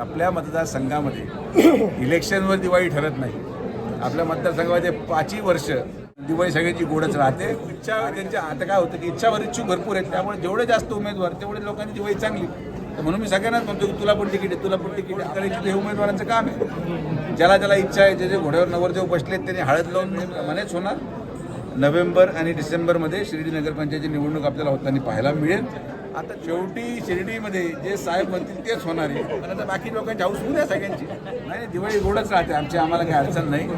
आपल्या मतदारसंघामध्ये इलेक्शनवर दिवाळी ठरत नाही. आपल्या मतदारसंघामध्ये पाचही वर्ष दिवाळी सगळ्यांची गोडच राहते. इच्छा त्यांच्या आता काय होतं की इच्छावर इच्छुक भरपूर आहेत. त्यामुळे जेवढे जास्त उमेदवार तेवढे लोकांची दिवाळी चांगली. तर म्हणून मी सगळ्यांनाच म्हणतो की तुला पण तिकीट आहे तुला पण तिकीट आहे. करायची ते उमेदवारांचं काम आहे. ज्याला ज्याला इच्छा आहे जे जे घोड्यावर नवरदेव बसलेत त्यांनी हळद लावून मनेच होणार. नोव्हेंबर आणि डिसेंबरमध्ये शिर्डी नगरपंचायतची निवडणूक आपल्याला होताना पाहायला मिळेल. आता शेवटी शिर्डीमध्ये जे साहेब म्हणतील तेच होणार आहे. पण आता बाकी लोकांची हाऊस होऊ द्या सगळ्यांची. नाही दिवाळी गोडच राहते आमची आम्हाला काही अडचण नाही.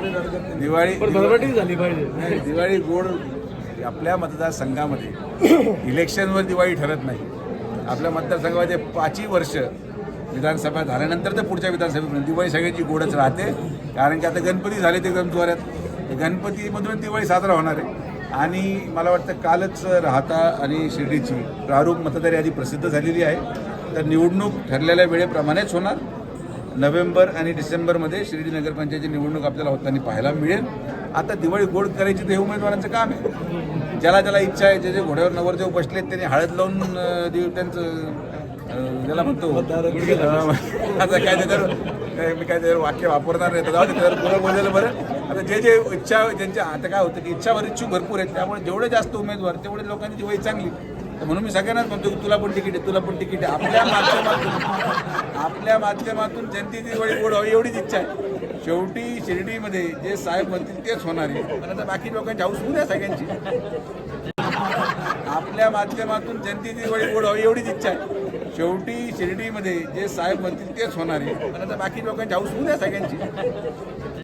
दिवाळी झाली पाहिजे. नाही, दिवाळी गोड आपल्या मतदारसंघामध्ये इलेक्शनवर दिवाळी ठरत नाही. आपल्या मतदारसंघामध्ये पाचही वर्ष विधानसभा झाल्यानंतर तर पुढच्या विधानसभेपर्यंत दिवाळी सगळ्यांची गोडच राहते. कारण की आता गणपती झाले ते गणद्वाऱ्यात गणपतीमधून दिवाळी साजरा होणार आहे. आणि मला वाटतं कालच राहता आणि शिर्डीची प्रारूप मतदार यादी प्रसिद्ध झालेली आहे. तर निवडणूक ठरलेल्या वेळेप्रमाणेच होणार. नोव्हेंबर आणि डिसेंबरमध्ये शिर्डी नगरपंचायतची निवडणूक आपल्याला होताना पाहायला मिळेल. आता दिवाळी गोड करायची ते उमेदवारांचं काम आहे. ज्याला ज्याला इच्छा आहे जे जे घोड्यावर नवरदेव बसलेत त्यांनी हळद लावून त्यांचं ज्याला म्हणतो आता काय त्याच्यावर मी काय त्याच्यावर वाक्य वापरणार नाही. तर जाऊ दे त्याच्यावर पुरं बोललेलं बरं. आता जे जे इच्छा ज्यांच्या आता काय होतं की इच्छावर इच्छुक भरपूर आहेत त्यामुळे जेवढे जास्त उमेदवार तेवढे लोकांची वय चांगली. तर म्हणून मी सगळ्यांनाच म्हणतो की तुला पण तिकीट आहे तुला पण तिकीट आहे. आपल्या माध्यमातून आपल्या माध्यमातून जनतेची दिवाळी गोड व्हावी एवढीच इच्छा आहे. शेवटी शिर्डीमध्ये जे साहेब म्हणतील तेच होणार आहे. पण आता बाकी लोकांची हाऊस होऊ द्या सगळ्यांची. आपल्या माध्यमातून जनतेची दिवाळी गोड व्हावी एवढीच इच्छा आहे. शेवटी शिर्डीमध्ये जे साहेब म्हणतील तेच होणार आहे. पण आता बाकी लोकांची हाऊस होऊ द्या सगळ्यांची.